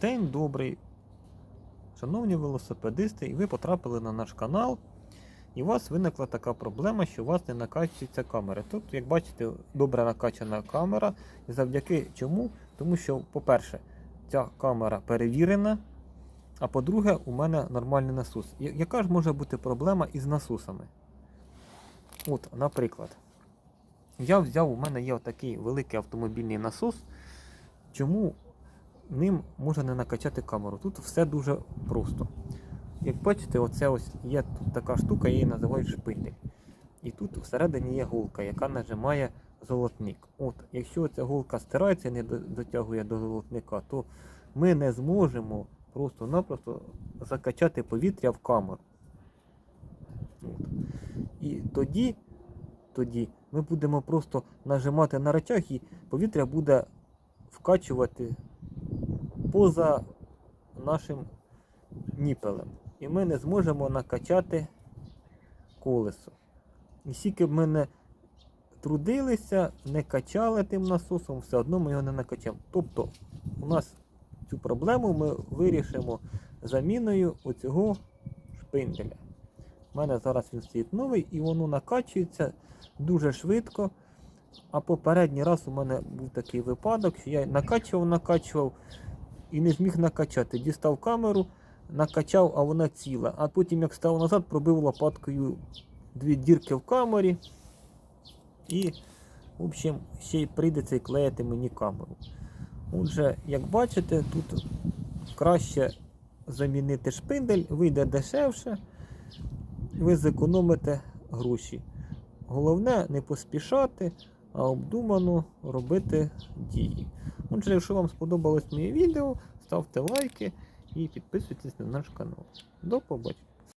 День добрий, шановні велосипедисти, і ви потрапили на наш канал, і у вас виникла така проблема, що у вас не накачується камера. Тут, як бачите, добре накачана камера. І завдяки чому? Тому що, по-перше, ця камера перевірена. А по-друге, у мене нормальний насос. Яка ж може бути проблема із насосами? От, наприклад, я взяв, у мене є такий великий автомобільний насос. Чому ним можна не накачати камеру? Тут все дуже просто. Як бачите, оце ось є тут така штука, її називаю шпиндель. І тут всередині є голка, яка нажимає золотник. От, якщо ця голка стирається і не дотягує до золотника, то ми не зможемо просто-напросто закачати повітря в камеру. От. І тоді, тоді ми будемо просто нажимати на рычаг і повітря буде вкачувати поза нашим ніпелем. І ми не зможемо накачати колесо. І скільки б ми не трудилися, не качали тим насосом, все одно ми його не накачаємо. Тобто у нас цю проблему ми вирішимо заміною оцього шпинделя. У мене зараз він стоїть новий і воно накачується дуже швидко. А попередній раз у мене був такий випадок, що я накачував, накачував і не зміг накачати. Дістав камеру, накачав, а вона ціла. А потім, як став назад, пробив лопаткою дві дірки в камері. І, в общем, ще й прийдеться клеїти мені камеру. Отже, як бачите, тут краще замінити шпиндель, вийде дешевше, ви зекономите гроші. Головне не поспішати, а обдумано робити дії. Отже, якщо вам сподобалось моє відео, ставте лайки і підписуйтесь на наш канал. До побачення.